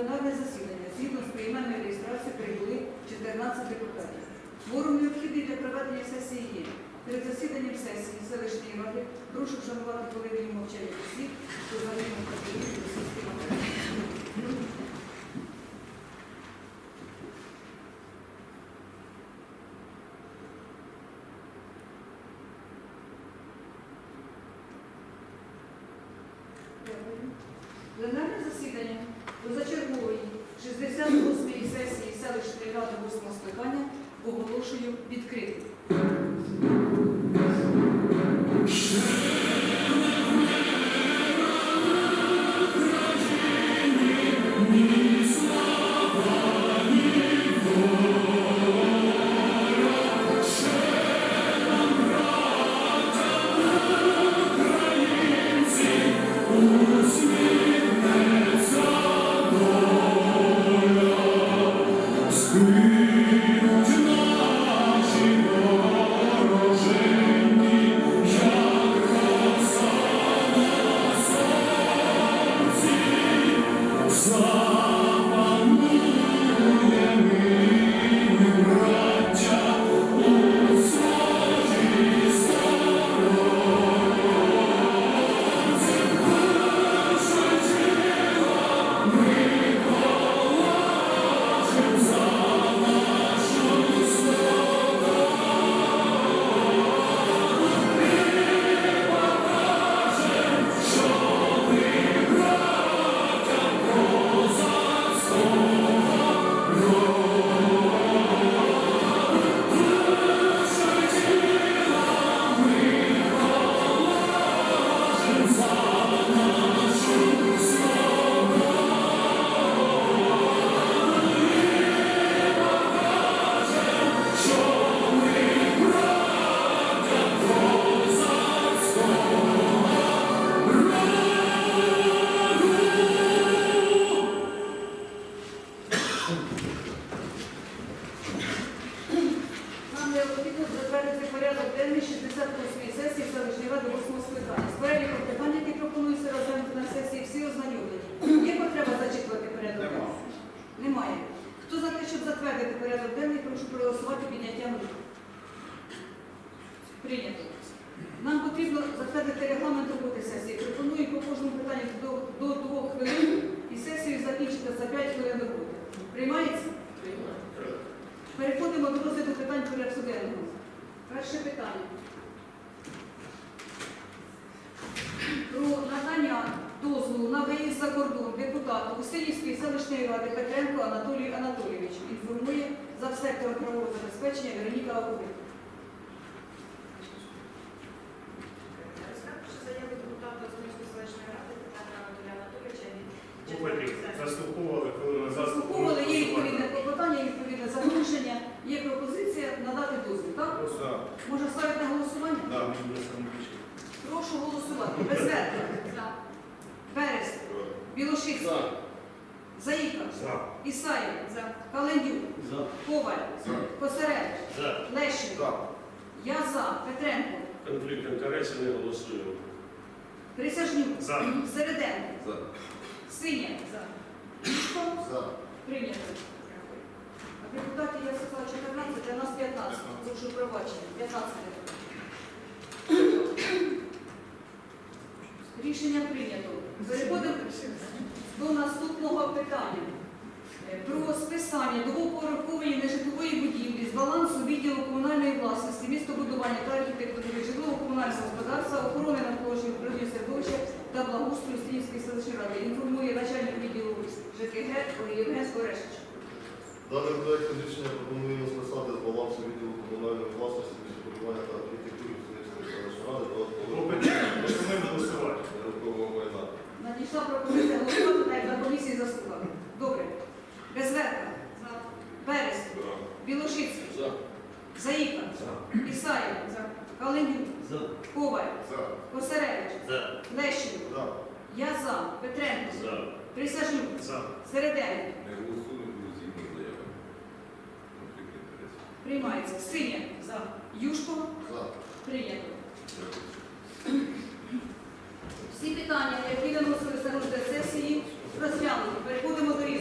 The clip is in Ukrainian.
пленарне засідання згідно з прийменною реєстрацією прибули 14 депутатів. Форум необхідний для проведення сесії є. Перед засіданням сесії селищної ради прошу вшанувати хвилиною мовчання усіх, хто загинув поліг російським агресором. Пленарне засідання позачергової 68-ї сесії селищної ради 8 скликання оголошую відкритим. Порядок денний 68-ї сесії селищної ради 8 скликання. З переліком питань, які пропонуються розглянути на сесії, всі ознайомлені. Є потреба зачитувати порядок денний? Немає. Хто за те, щоб затвердити порядок денний, прошу проголосувати підняттям рук. Прийнято. Нам потрібно затвердити регламент роботи сесії. Пропоную по кожному питанню до, до двох хвилин і сесію закінчити за 5 хвилин роботи. Приймається? Переходимо до розгляду питань порядку денного. Перше питання. Про надання дозволу на виїзд за кордон депутату Устинівської селищної ради Петренко Анатолію Анатолійовичу. Інформує за сектор правового забезпечення Вероніка Аковик. Розкажу, що заяву депутата Може ставити на голосування? Прошу голосувати. Безверка. Берест. Білошицький. Заїка. За. Ісаєв. Календюк. Коваль. Косаревич. За. Лещенко. Я за. Петренко. Конфлікт інтересів не голосуємо. Присяжнюк. За. Середенко. Синя. Юшко. За. Прийнято. Депутатів я сказала 14, для нас 15. Прошу пробачення. 15 депутатів. Рішення прийнято. Переходимо до наступного питання. Е, Про списання двоповерхової нежитлової будівлі з балансу відділу комунальної власності, містобудування та архітектури, житлово-комунального господарства, охорони навколишнього природного середовища та благоустрою Стінівської селищної ради. Інформує начальник відділу ЖКГ Євген Скорешич. Даним проектом рішення пропонуємо списати з балансу відділу комунальної власності, містобудування та архітектури Київської селищної ради додаткового нерухомого майна. Надійшла пропозиція голосувати так, як на комісії заслухали. Добре. Безверка. Берест. Білошицький. За. Заїка. Ісаєв. Калинюк. Коваль. За. Косаревич. За. Лещенко. За. Я за. Петренко. За. Присяжнюк. За. Середенко. Не голосуємо, буду згідно з заявами. Конфлікт інтересів. Приймається. Синя. За. Юшко. За. Прийнято. Всі питання, які виносилися на сесії, Розглянуто. Переходимо до різного.